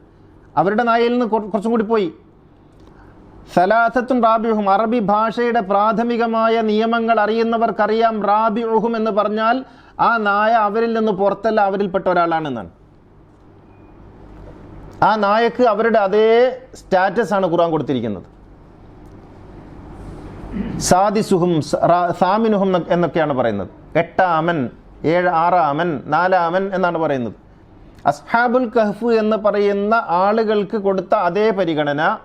അവരുടെ നായയിൽ നിന്ന് കുറ- കുറച്ചും കൂടി പോയി. സലാസത്തും റാബിഉഹും അറബി ഭാഷയുടെ പ്രാഥമികമായ നിയമങ്ങൾ അറിയുന്നവർക്കറിയാം റാബിഉഹും എന്ന് പറഞ്ഞാൽ ആ നായ അവരിൽ നിന്ന് പുറത്തല്ല അവരിൽപ്പെട്ട ഒരാളാണെന്നാണ്. ആ നായക്ക് അവരുടെ അതേ സ്റ്റാറ്റസ് ആണ് ഖുർആൻ കൊടുത്തിരിക്കുന്നത്. സാദിസുഹും സാമിനുഹും എന്നൊക്കെയാണ് പറയുന്നത്. എട്ടാമൻ ഏഴ് ആറാമൻ നാലാമൻ എന്നാണ് പറയുന്നത്. അസ്ഹാബുൽ കഹ്ഫ് എന്ന് പറയുന്ന ആളുകൾക്ക് കൊടുത്ത അതേ പരിഗണന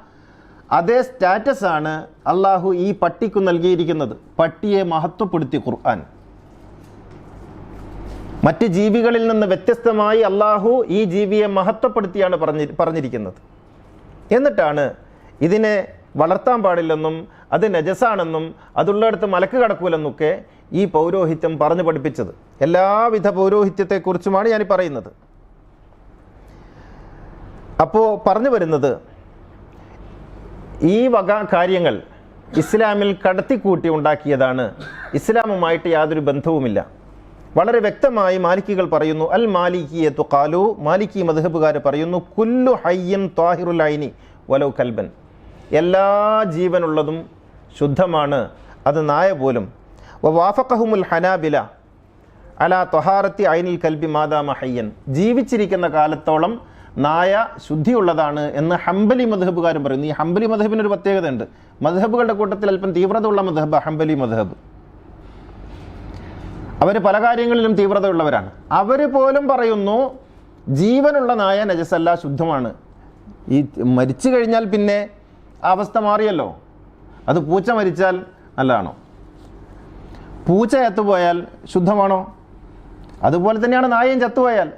അതേ സ്റ്റാറ്റസ് ആണ് അള്ളാഹു ഈ പട്ടിക്കു നൽകിയിരിക്കുന്നത്. പട്ടിയെ മഹത്വപ്പെടുത്തി ഖുർആൻ. മറ്റ് ജീവികളിൽ നിന്ന് വ്യത്യസ്തമായി അള്ളാഹു ഈ ജീവിയെ മഹത്വപ്പെടുത്തിയാണ് പറഞ്ഞി പറഞ്ഞിരിക്കുന്നത്. എന്നിട്ടാണ് ഇതിനെ വളർത്താൻ പാടില്ലെന്നും അത് നജസാണെന്നും അതുള്ളിടത്ത് മലക്ക് കടക്കൂലെന്നൊക്കെ ഈ പൗരോഹിത്യം പറഞ്ഞു പഠിപ്പിച്ചത്. എല്ലാവിധ പൗരോഹിത്യത്തെക്കുറിച്ചുമാണ് ഞാൻ പറയുന്നത്. അപ്പോൾ പറഞ്ഞു വരുന്നത് ഈ വക കാര്യങ്ങൾ ഇസ്ലാമിൽ കടത്തിക്കൂട്ടി ഉണ്ടാക്കിയതാണ്. ഇസ്ലാമുമായിട്ട് യാതൊരു ബന്ധവുമില്ല. വളരെ വ്യക്തമായി മാലിക്കികൾ പറയുന്നു അൽ മാലിക്കിയെ കാലു മാലിക്കി മധുഹബുകാർ പറയുന്നു കുല്ലു ഹയ്യൻ ഐനി വലൗ കൽബൻ. എല്ലാ ജീവനുള്ളതും ശുദ്ധമാണ്. അത് നായ പോലും വാഫക്കഹുമുൽ ഹനാബില അല തൊഹാറത്തി ഐനിൽ കൽബി മാതാ മഹയ്യൻ. ജീവിച്ചിരിക്കുന്ന കാലത്തോളം നായ ശുദ്ധിയുള്ളതാണ് എന്ന് ഹംബലി മധബുകാരും പറയുന്നു ഈ ഹംബലി മധബിന് ഒരു പ്രത്യേകത ഉണ്ട് കൂട്ടത്തിൽ അല്പം തീവ്രതയുള്ള മധബ് ഹംബലി മധബ് അവർ പല കാര്യങ്ങളിലും തീവ്രതയുള്ളവരാണ്. അവർ പോലും പറയുന്നു ജീവനുള്ള നായ നജസല്ല ശുദ്ധമാണ്. ഈ മരിച്ചു കഴിഞ്ഞാൽ പിന്നെ അവസ്ഥ മാറിയല്ലോ. അത് പൂച്ച മരിച്ചാൽ നല്ലതാണോ? പൂച്ച ചത്തുപോയാൽ ശുദ്ധമാണോ? അതുപോലെ തന്നെയാണ് നായയും ചത്തുപോയാൽ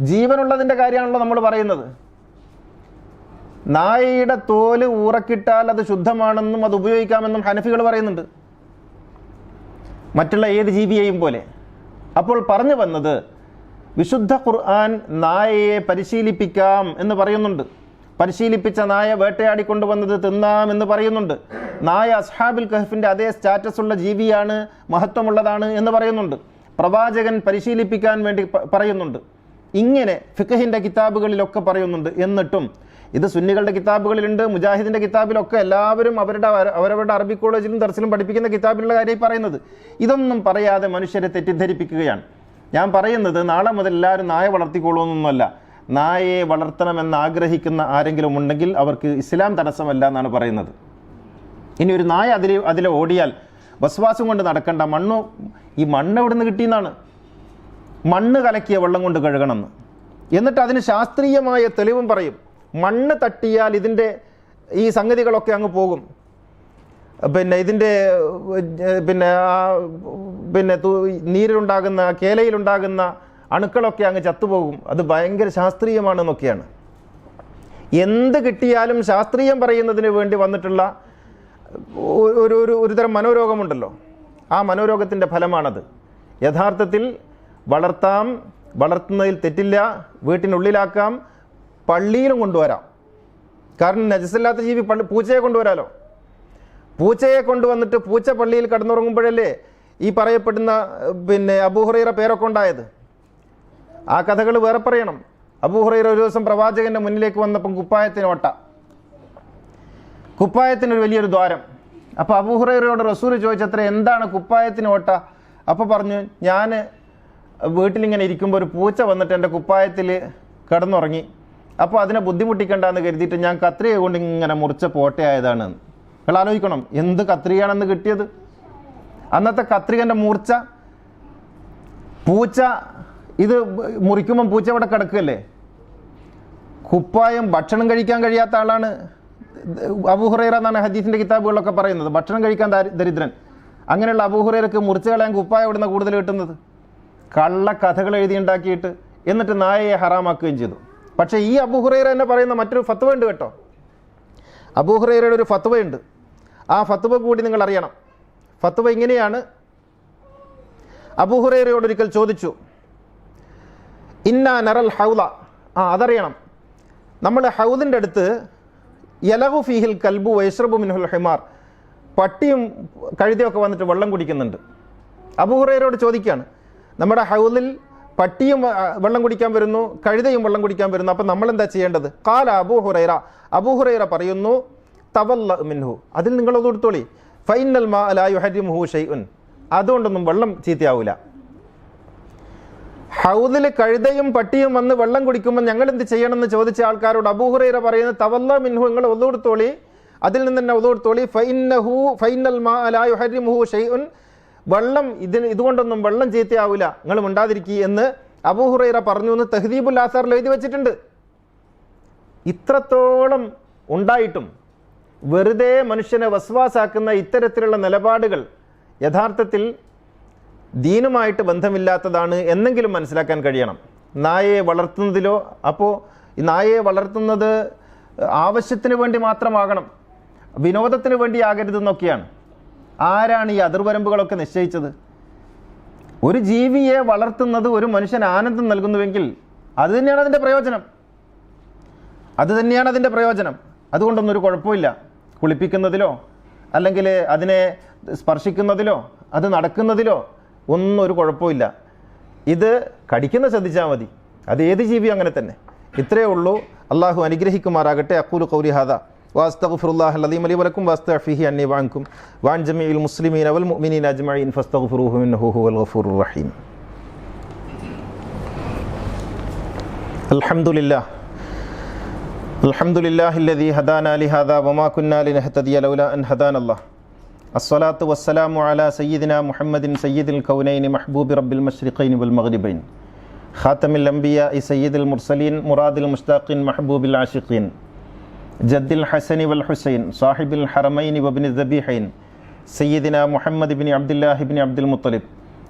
ജീവനുള്ളതിന്റെ കാര്യമാണല്ലോ നമ്മൾ പറയുന്നത്. നായയുടെ തോൽ ഊറക്കിട്ടാൽ അത് ശുദ്ധമാണെന്നും അത് ഉപയോഗിക്കാമെന്നും ഹനഫികൾ പറയുന്നുണ്ട്. മറ്റുള്ള ഏത് ജീവിയെയും പോലെ. അപ്പോൾ പറഞ്ഞു വന്നത് വിശുദ്ധ ഖുർആൻ നായയെ പരിശീലിപ്പിക്കാം എന്ന് പറയുന്നുണ്ട്. പരിശീലിപ്പിച്ച നായ വേട്ടയാടിക്കൊണ്ടുവന്നത് തിന്നാമെന്ന് പറയുന്നുണ്ട്. നായ അസ്ഹാബിൽ കഹഫിന്റെ അതേ സ്റ്റാറ്റസ് ഉള്ള ജീവിയാണ് മഹത്വമുള്ളതാണ് എന്ന് പറയുന്നുണ്ട്. പ്രവാചകൻ പരിശീലിപ്പിക്കാൻ വേണ്ടി പറയുന്നുണ്ട്. ഇങ്ങനെ ഫിഖഹിന്റെ കിതാബുകളിലൊക്കെ പറയുന്നുണ്ട്. എന്നിട്ടും ഇത് സുന്നികളുടെ കിതാബുകളിലുണ്ട് മുജാഹിദിന്റെ കിതാബിലൊക്കെ എല്ലാവരും അവരുടെ അവരവരുടെ അറബി കോളേജിലും ദർസിലും പഠിപ്പിക്കുന്ന കിതാബിലുള്ള കാര്യം പറയുന്നത്. ഇതൊന്നും പറയാതെ മനുഷ്യരെ തെറ്റിദ്ധരിപ്പിക്കുകയാണ്. ഞാൻ പറയുന്നത് നാളെ മുതൽ എല്ലാവരും നായ വളർത്തിക്കൊള്ളുമെന്നൊന്നുമല്ല നായയെ വളർത്തണമെന്ന് ആഗ്രഹിക്കുന്ന ആരെങ്കിലും ഉണ്ടെങ്കിൽ അവർക്ക് ഇസ്ലാം തടസ്സമല്ല എന്നാണ് പറയുന്നത്. ഇനി ഒരു നായ അതിൽ അതിൽ ഓടിയാൽ വസ്വാസം കൊണ്ട് നടക്കേണ്ട മണ്ണ് ഈ മണ്ണ് എവിടെ നിന്ന് കിട്ടിയെന്നാണ്? മണ്ണ് കലക്കിയ വെള്ളം കൊണ്ട് കഴുകണമെന്ന്. എന്നിട്ട് അതിന് ശാസ്ത്രീയമായ തെളിവും പറയും. മണ്ണ് തട്ടിയാൽ ഇതിന്റെ ഈ സംഗതികളൊക്കെ അങ്ങ് പോകും. പിന്നെ ഇതിന്റെ പിന്നെ പിന്നെ നീരിലുണ്ടാകുന്ന കേലയിലുണ്ടാകുന്ന അണുക്കളൊക്കെ അങ്ങ് ചത്തുപോകും. അത് ഭയങ്കര ശാസ്ത്രീയമാണെന്നൊക്കെയാണ്. എന്ത് കിട്ടിയാലും ശാസ്ത്രീയം പറയുന്നതിന് വേണ്ടി വന്നിട്ടുള്ള ഒരു ഒരു ഒരുതരം മനോരോഗമുണ്ടല്ലോ. ആ മനോരോഗത്തിന്റെ ഫലമാണത്. യഥാർത്ഥത്തിൽ വളർത്താം വളർത്തുന്നതിൽ തെറ്റില്ല വീട്ടിനുള്ളിലാക്കാം പള്ളിയിലും കൊണ്ടുവരാം. കാരണം നജസില്ലാത്ത ജീവി പള്ളി പൂച്ചയെ കൊണ്ടുവരാലോ? പൂച്ചയെ കൊണ്ടുവന്നിട്ട് പൂച്ച പള്ളിയിൽ കടന്നുറങ്ങുമ്പോഴല്ലേ ഈ പറയപ്പെടുന്ന പിന്നെ അബൂഹുറൈറ പേരൊക്കെ ഉണ്ടായത്? ആ കഥകൾ വേറെ പറയണം. അബൂഹുറൈറ ഒരു ദിവസം പ്രവാചകന്റെ മുന്നിലേക്ക് വന്നപ്പം കുപ്പായത്തിന് ഓട്ട. കുപ്പായത്തിന് ഒരു വലിയൊരു ദ്വാരം. അപ്പോൾ അബൂഹുറൈറയോട് റസൂൽ ചോദിച്ചത്ര എന്താണ് കുപ്പായത്തിന് ഓട്ട? അപ്പോൾ പറഞ്ഞു ഞാൻ വീട്ടിലിങ്ങനെ ഇരിക്കുമ്പോൾ ഒരു പൂച്ച വന്നിട്ട് എന്റെ കുപ്പായത്തിൽ കിടന്നുറങ്ങി. അപ്പോൾ അതിനെ ബുദ്ധിമുട്ടിക്കണ്ടെന്ന് കരുതിയിട്ട് ഞാൻ കത്രിക കൊണ്ട് ഇങ്ങനെ മുറിച്ച പോട്ടയായതാണ്. നിങ്ങൾ ആലോചിക്കണം എന്ത് കത്രികയാണെന്ന് കിട്ടിയത്? അന്നത്തെ കത്രികന്റെ മൂർച്ച പൂച്ച ഇത് മുറിക്കുമ്പം പൂച്ച അവിടെ കിടക്കുകയല്ലേ? കുപ്പായം ഭക്ഷണം കഴിക്കാൻ കഴിയാത്ത ആളാണ്. അബൂഹുറൈറ എന്നാണ് ഹദീസിന്റെ കിതാബുകളൊക്കെ പറയുന്നത്. ഭക്ഷണം കഴിക്കാൻ ദരിദ്രൻ. അങ്ങനെയുള്ള അബൂഹുറൈറക്ക് മുറിച്ച് കളയാൻ കുപ്പായം ഇവിടുന്ന് കൂടുതൽ കിട്ടുന്നത്? കള്ള കഥകൾ എഴുതിയുണ്ടാക്കിയിട്ട് എന്നിട്ട് നായയെ ഹറാമാക്കുകയും ചെയ്തു. പക്ഷേ ഈ അബൂഹുറൈറ എന്നെ പറയുന്ന മറ്റൊരു ഫത്വ ഉണ്ട് കേട്ടോ അബൂഹുറൈറയുടെ ഒരു ഫത്വയുണ്ട്. ആ ഫത്വ കൂടി നിങ്ങൾ അറിയണം. ഫത്വ ഇങ്ങനെയാണ്. അബൂഹുറൈറയോട് ഒരിക്കൽ ചോദിച്ചു. ഇന്ന നറൽ ഹൗല ആ അതറിയണം. നമ്മൾ ഹൗദിന്റെ അടുത്ത് യലഹു ഫീഹിൽ കൽബു വൈഷ്രബു മിൻഹുൽ ഹിമാർ പട്ടിയും കഴുതിയൊക്കെ വന്നിട്ട് വെള്ളം കുടിക്കുന്നുണ്ട്. അബുഹുറയരോട് ചോദിക്കുകയാണ് നമ്മുടെ ഹൗദിൽ പട്ടിയും വെള്ളം കുടിക്കാൻ വരുന്നു കഴുതയും വെള്ളം കുടിക്കാൻ വരുന്നു. അപ്പം നമ്മൾ എന്താ ചെയ്യേണ്ടത്? കാല അബൂ ഹുറൈറ. അബൂ ഹുറൈറ പറയുന്നു തവല്ല മിൻഹു. അതിൽ നിങ്ങൾ അത് കൊടുത്തോളി ഫൈനൽ മാ ലാ ഷൈ ഷൈഉൻ. അതുകൊണ്ടൊന്നും വെള്ളം ചീത്തയാവൂല. ഹൗദിൽ കഴുതയും പട്ടിയും വന്ന് വെള്ളം കുടിക്കുമ്പോൾ ഞങ്ങൾ എന്ത് ചെയ്യണമെന്ന് ചോദിച്ച ആൾക്കാരോട് അബൂഹുറൈറ പറയുന്നത് തവല്ല മിൻഹു നിങ്ങൾ ഒതുകൊടുത്തോളി അതിൽ നിന്ന് തന്നെ ഒതുകൊടുത്തോളി ഫൈനഹു ഫൈനൽ യുഹരിമുഹു ഷൈഉൻ. വെള്ളം ഇതിന് ഇതുകൊണ്ടൊന്നും വെള്ളം ചീത്തയാവില്ല നിങ്ങൾ മിണ്ടാതിരിക്കുക എന്ന് അബൂഹുറൈറ പറഞ്ഞു എന്ന് തെഹദീബുൽ ആസാറിൽ എഴുതി വെച്ചിട്ടുണ്ട്. ഇത്രത്തോളം ഉണ്ടായിട്ടും വെറുതെ മനുഷ്യനെ വസ്വാസാക്കുന്ന ഇത്തരത്തിലുള്ള നിലപാടുകൾ യഥാർത്ഥത്തിൽ ദീനുമായിട്ട് ബന്ധമില്ലാത്തതാണ് എന്നെങ്കിലും മനസ്സിലാക്കാൻ കഴിയണം. നായയെ വളർത്തുന്നതിലോ അപ്പോൾ നായയെ വളർത്തുന്നത് ആവശ്യത്തിന് വേണ്ടി മാത്രമാകണം. വിനോദത്തിന് വേണ്ടി ആകരുതെന്നൊക്കെയാണ് ആരാണ് ഈ അതിർവരമ്പുകളൊക്കെ നിശ്ചയിച്ചത്? ഒരു ജീവിയെ വളർത്തുന്നത് ഒരു മനുഷ്യൻ ആനന്ദം നൽകുന്നുവെങ്കിൽ അത് തന്നെയാണ് അതിന്റെ പ്രയോജനം. അത് തന്നെയാണ് അതിന്റെ പ്രയോജനം. അതുകൊണ്ടൊന്നും ഒരു കുഴപ്പമില്ല. കുളിപ്പിക്കുന്നതിലോ അല്ലെങ്കിൽ അതിനെ സ്പർശിക്കുന്നതിലോ അത് നടക്കുന്നതിലോ ഒന്നൊരു ഒരു കുഴപ്പമില്ല ഇത് കടിക്കുന്ന ശ്രദ്ധിച്ചാൽ മതി. അത് ഏത് ജീവി അങ്ങനെ തന്നെ. ഇത്രയേ ഉള്ളൂ. അള്ളാഹു അനുഗ്രഹിക്കുമാറാകട്ടെ. അക്കൂലു കൗരിഹാദ വാസ്തഫുറുല്ലാഹ് അലീം അലി വലക്കും. വാസ്തഫിഹി അന്നി വാങ്കും വാൻ ജമീൽ മുസ്ലിമീൻ അവൽ മുഅ്മിനീൻ അജ്മഈൻ ഫസ്തഗ്ഫിറുഹു ഹുഹു വൽ ഗഫൂറുർ റഹീം. അൽഹംദുലില്ലാഹ്. അൽഹംദുലില്ലാഹി അല്ലദീ ഹദാനാ ലിഹാദാ വമാ കുന്നാ ലിനഹ്തദിയ ലൗലാ അൻ ഹദാനല്ലാഹ്. الصلاة والسلام على سيدنا محمد سيد الكونين محبوب رب المشرقين والمغربين خاتم الأنبياء سيد المرسلين مراد المشتاقين محبوب العاشقين جد الحسن والحسين صاحب الحرمين وابن الذبيحين سيدنا محمد بن عبد الله بن عبد المطلب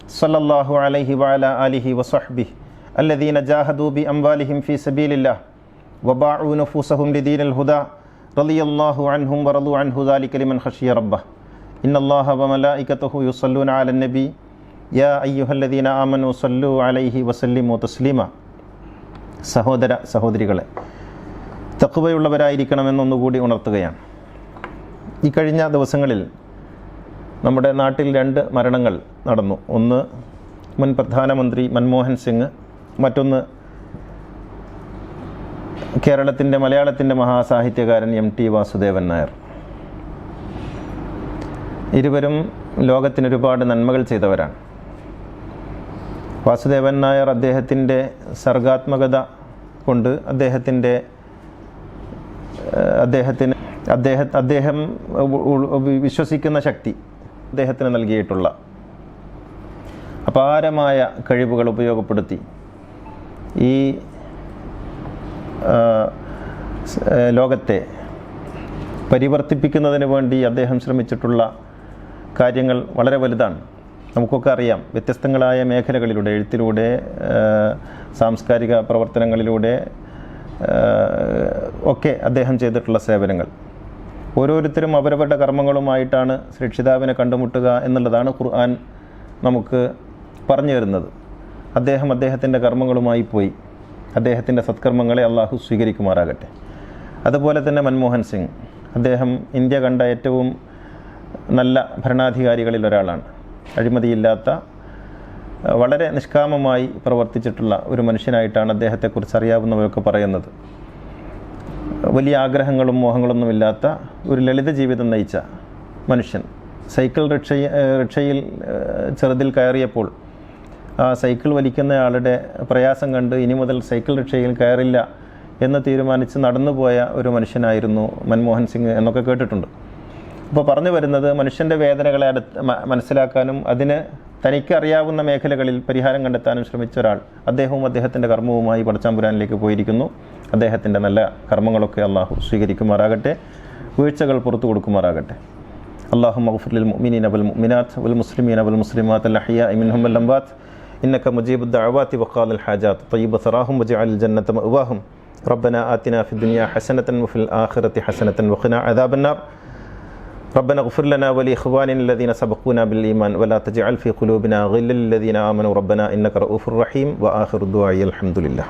صلى الله عليه وعلى آله وصحبه الذين جاهدوا بأموالهم في سبيل الله وباعوا نفوسهم لدين الهدى رضي الله عنهم ورضوا عنه ذلك لمن خشي ربه. إن الله وملائكته يصلون على النبي يا أيها الذين آمنوا صلوا عليه وسلموا تسليما സഹോദര സഹോദരികളെ തക്കുവയുള്ളവരായിരിക്കണമെന്നൊന്നുകൂടി ഉണർത്തുകയാണ് ഈ കഴിഞ്ഞ ദിവസങ്ങളിൽ നമ്മുടെ നാട്ടിൽ രണ്ട് മരണങ്ങൾ നടന്നു ഒന്ന് മുൻ പ്രധാനമന്ത്രി മൻമോഹൻ സിംഗ് മറ്റൊന്ന് കേരളത്തിൻ്റെ മലയാളത്തിൻ്റെ മഹാസാഹിത്യകാരൻ എം ടി വാസുദേവൻ നായർ ഇരുവരും ലോകത്തിന് ഒരുപാട് നന്മകൾ ചെയ്തവരാണ്. വാസുദേവൻ നായർ അദ്ദേഹത്തിന്റെ സർഗാത്മകത കൊണ്ട് അദ്ദേഹത്തിന്റെ അദ്ദേഹത്തിന് അദ്ദേഹ അദ്ദേഹം വിശ്വസിക്കുന്ന ശക്തി അദ്ദേഹത്തിന് നൽകിയിട്ടുള്ള അപാരമായ കഴിവുകൾ ഉപയോഗപ്പെടുത്തി ഈ ലോകത്തെ പരിവർത്തിപ്പിക്കുന്നതിന് വേണ്ടി അദ്ദേഹം ശ്രമിച്ചിട്ടുള്ള കാര്യങ്ങൾ വളരെ വലുതാണ്. നമുക്കൊക്കെ അറിയാം വ്യത്യസ്തങ്ങളായ മേഖലകളിലൂടെ എഴുത്തിലൂടെ സാംസ്കാരിക പ്രവർത്തനങ്ങളിലൂടെ ഒക്കെ അദ്ദേഹം ചെയ്തിട്ടുള്ള സേവനങ്ങൾ. ഓരോരുത്തരും അവരവരുടെ കർമ്മങ്ങളുമായിട്ടാണ് രക്ഷിതാവിനെ കണ്ടുമുട്ടുക എന്നുള്ളതാണ് ഖുർആൻ നമുക്ക് പറഞ്ഞു തരുന്നത്. അദ്ദേഹം അദ്ദേഹത്തിന്റെ കർമ്മങ്ങളുമായി പോയി. അദ്ദേഹത്തിന്റെ സത്കർമ്മങ്ങളെ അള്ളാഹു സ്വീകരിക്കുമാറാകട്ടെ. അതുപോലെ തന്നെ മൻമോഹൻ സിംഗ്. അദ്ദേഹം ഇന്ത്യ കണ്ട ഏറ്റവും നല്ല ഭരണാധികാരികളിൽ ഒരാളാണ്. അഴിമതിയില്ലാത്ത വളരെ നിഷ്കാമമായി പ്രവർത്തിച്ചിട്ടുള്ള ഒരു മനുഷ്യനായിട്ടാണ് അദ്ദേഹത്തെക്കുറിച്ച് അറിയാവുന്നവരൊക്കെ പറയുന്നത്. വലിയ ആഗ്രഹങ്ങളും മോഹങ്ങളൊന്നുമില്ലാത്ത ഒരു ലളിത ജീവിതം നയിച്ച മനുഷ്യൻ. സൈക്കിൾ റിക്ഷ റിക്ഷയിൽ ചെറുതിൽ കയറിയപ്പോൾ ആ സൈക്കിൾ വലിക്കുന്നയാളുടെ പ്രയാസം കണ്ട് ഇനി മുതൽ സൈക്കിൾ റിക്ഷയിൽ കയറില്ല എന്ന് തീരുമാനിച്ച് നടന്നുപോയ ഒരു മനുഷ്യനായിരുന്നു മൻമോഹൻ സിംഗ് എന്നൊക്കെ കേട്ടിട്ടുണ്ട്. അപ്പോൾ പറഞ്ഞു വരുന്നത് മനുഷ്യൻ്റെ വേദനകളെ അടുത്ത് മ- മനസ്സിലാക്കാനും അതിന് തനിക്ക് അറിയാവുന്ന മേഖലകളിൽ പരിഹാരം കണ്ടെത്താനും ശ്രമിച്ച ഒരാൾ അദ്ദേഹവും അദ്ദേഹത്തിൻ്റെ കർമ്മവുമായി പടച്ചാമ്പുരാനിലേക്ക് പോയിരിക്കുന്നു അദ്ദേഹത്തിൻ്റെ നല്ല കർമ്മങ്ങളൊക്കെ അള്ളാഹു സ്വീകരിക്കുമാറാകട്ടെ വീഴ്ചകൾ പുറത്തു കൊടുക്കുമാറാകട്ടെ اللهم اغفر للمؤمنين والمؤمنات والمسلمين والمسلمات الأحياء منهم والأموات إنك مجيب الدعوات وقال الحاجات طيب ثراهم وجعل الجنة مأواهم ربنا آتنا في الدنيا حسنة وفي الآخرة حسنة وقنا عذاب النار ربنا اغفر لنا ولإخواننا الذين سبقونا بالإيمان ولا تجعل في قلوبنا غلا للذين آمنوا ربنا إنك رؤوف رحيم وآخر الدعاء الحمد لله